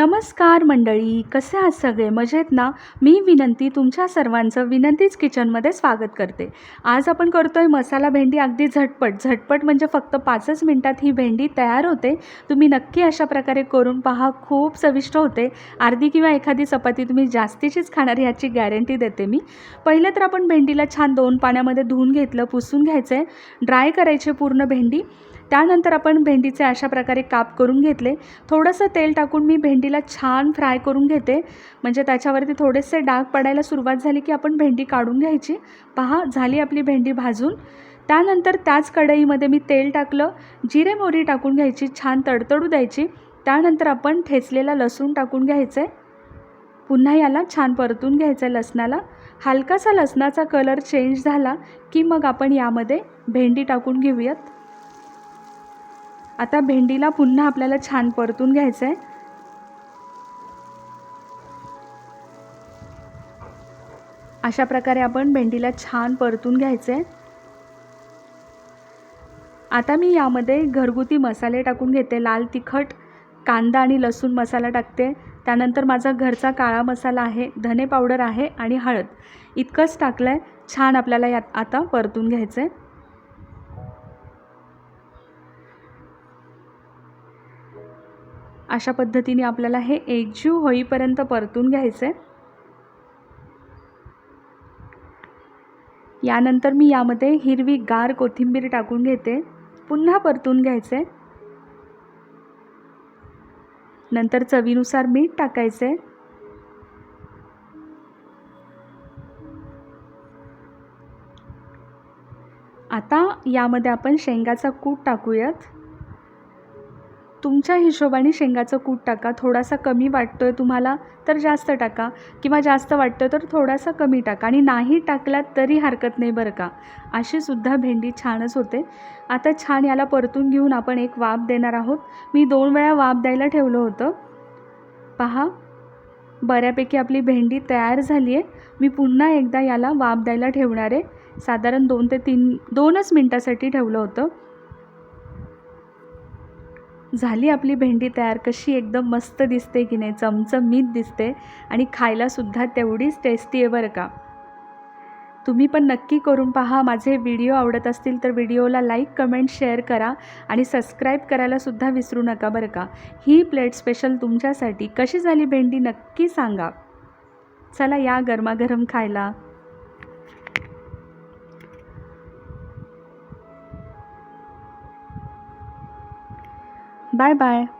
नमस्कार मंडळी कसे आहात सगळे? मजेत ना? मी विनंती तुमच्या सर्वांचं विनंतीच किचनमध्ये स्वागत करते. आज आपण करतोय मसाला भेंडी अगदी झटपट. झटपट म्हणजे फक्त पाचच मिनटात ही भेंडी तयार होते. तुम्ही नक्की अशा प्रकारे करून पहा खूप चविष्ट होते. अर्धी किंवा एखादी चपाती तुम्ही जास्तीचीच खाणार ह्याची गॅरंटी देते मी. पहिलं तर आपण भेंडीला छान दोन पाण्यामध्ये धुवून घेतलं पुसून घ्यायचं आहे ड्राय करायचे पूर्ण भेंडी. त्यानंतर आपण भेंडीचे अशा प्रकारे काप करून घेतले. थोडंसं तेल टाकून मी भेंडीला छान फ्राय करून घेते. म्हणजे त्याच्यावरती थोडेसे डाग पडायला सुरुवात झाली की आपण भेंडी काढून घ्यायची. पहा झाली आपली भेंडी भाजून. त्यानंतर त्याच कढईमध्ये मी तेल टाकलं. जिरे मोहरी टाकून घ्यायची छान तडतडू द्यायची. त्यानंतर आपण ठेचलेला लसूण टाकून घ्यायचं. आहे पुन्हा याला छान परतून घ्यायचं आहे लसणाला. हलकासा लसणाचा कलर चेंज झाला की मग आपण यामध्ये भेंडी टाकून घेऊयात. आता भेंडीला पुन्हा आपल्याला छान परतून घ्यायचं आहे अशा प्रकारे आपण भेंडीला छान परतून घ्यायचं आहे आता मी यामध्ये घरगुती मसाले टाकून घेते लाल तिखट कांदा आणि लसूण मसाला टाकते. त्यानंतर माझा घरचा काळा मसाला आहे धने पावडर आहे आणि हळद. इतकंच टाकलं आहे छान आपल्याला यात आता परतून घ्यायचं आहे अशा पद्धतीने आपल्याला हे एकजीव होईपर्यंत परतून घ्यायचं. आहे यानंतर मी यामध्ये हिरवी गार कोथिंबीर टाकून घेते. पुन्हा परतून घ्यायचे. नंतर चवीनुसार मीठ टाकायचे. आता यामध्ये आपण शेंगाचा कूट टाकूयात. तुमच्या हिशोबाने शेंगाचं कूट टाका. थोडासा कमी वाटतो आहे तुम्हाला तर जास्त टाका. किंवा जास्त वाटतं तर थोडासा कमी टाका. आणि नाही टाकलात तरी हरकत नाही बरं का. अशीसुद्धा भेंडी छानच होते. आता छान याला परतून घेऊन आपण एक वाफ देणार आहोत. मी दोन वेळा वाफ द्यायला ठेवलं होतं. पहा. बऱ्यापैकी आपली भेंडी तयार झाली आहे. मी पुन्हा एकदा याला वाफ द्यायला ठेवणार आहे. साधारण दोन ते तीन दोनच मिनटासाठी ठेवलं होतं. झाली आपली भेंडी तयार कशी एकदम मस्त दिसते की नाही चमचमीत दिसते आणि खायलासुद्धा तेवढीच टेस्टी आहे बरं का. तुम्ही पण नक्की करून पहा माझे व्हिडिओ आवडत असतील तर व्हिडिओला लाईक कमेंट शेअर करा आणि सबस्क्राईब करायलासुद्धा विसरू नका बरं का. ही प्लेट स्पेशल तुमच्यासाठी कशी झाली भेंडी नक्की सांगा. चला या गरमागरम खायला. Bye bye.